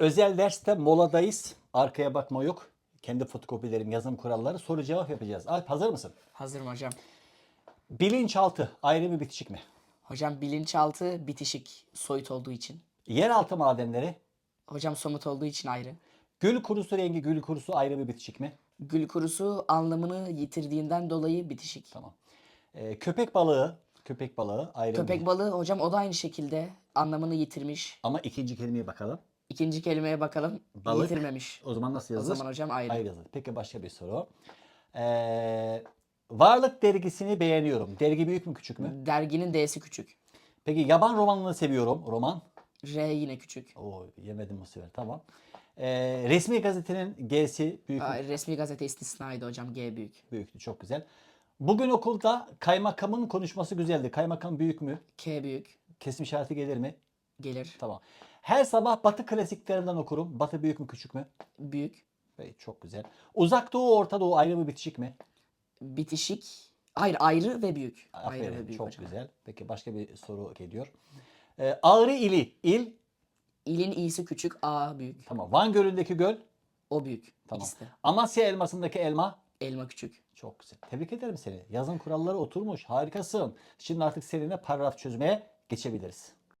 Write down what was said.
Özel derste moladayız. Arkaya bakma yok. Kendi fotokopilerim, yazım kuralları, soru cevap yapacağız. Alp hazır mısın? Hazırım hocam. Bilinçaltı ayrı mı bitişik mi? Hocam bilinçaltı bitişik soyut olduğu için. Yeraltı madenleri, Hocam somut olduğu için ayrı. gül kurusu rengi, gül kurusu ayrı mı bitişik mi? Gül kurusu anlamını yitirdiğinden dolayı bitişik. Tamam. Ee, köpek balığı, köpek balığı ayrı mı? Köpek balığı hocam o da aynı şekilde anlamını yitirmiş. Ama ikinci kelimeye bakalım. İkinci kelimeye bakalım. Balık. Yitirmemiş. O zaman nasıl O yazılır? zaman hocam ayrı. Ayrı yazılır. Peki başka bir soru. Ee, varlık dergisini beğeniyorum. Dergi büyük mü küçük mü? Derginin D'si küçük. Peki yaban romanını seviyorum. Roman. R yine küçük. Oo, yemedim bu sefer. Tamam. Ee, resmi gazetenin G'si büyük mü? Aa, resmi gazete istisnaydı hocam G büyük. Büyüktü. Çok güzel. Bugün okulda kaymakamın konuşması güzeldi. Kaymakam büyük mü? K büyük. Kesim işareti gelir mi? Gelir. Tamam. Her sabah Batı klasiklerinden okurum. Batı büyük mü küçük mü? Büyük. Bey, çok güzel. Uzak Doğu, Orta Doğu ayrı mı bitişik mi? Bitişik. Hayır ayrı ve büyük. Ayrı Aferin. ve büyük çok hocam. güzel. Peki başka bir soru geliyor. Ee, Ağrı ili. il. İlin i'si küçük. A büyük. Tamam. Van Gölü'ndeki göl. O büyük. Tamam. İkisi de. Amasya elmasındaki elma. Elma küçük. Çok güzel. Tebrik ederim seni. Yazın kuralları oturmuş. Harikasın. Şimdi artık seninle paragraf çözmeye geçebiliriz.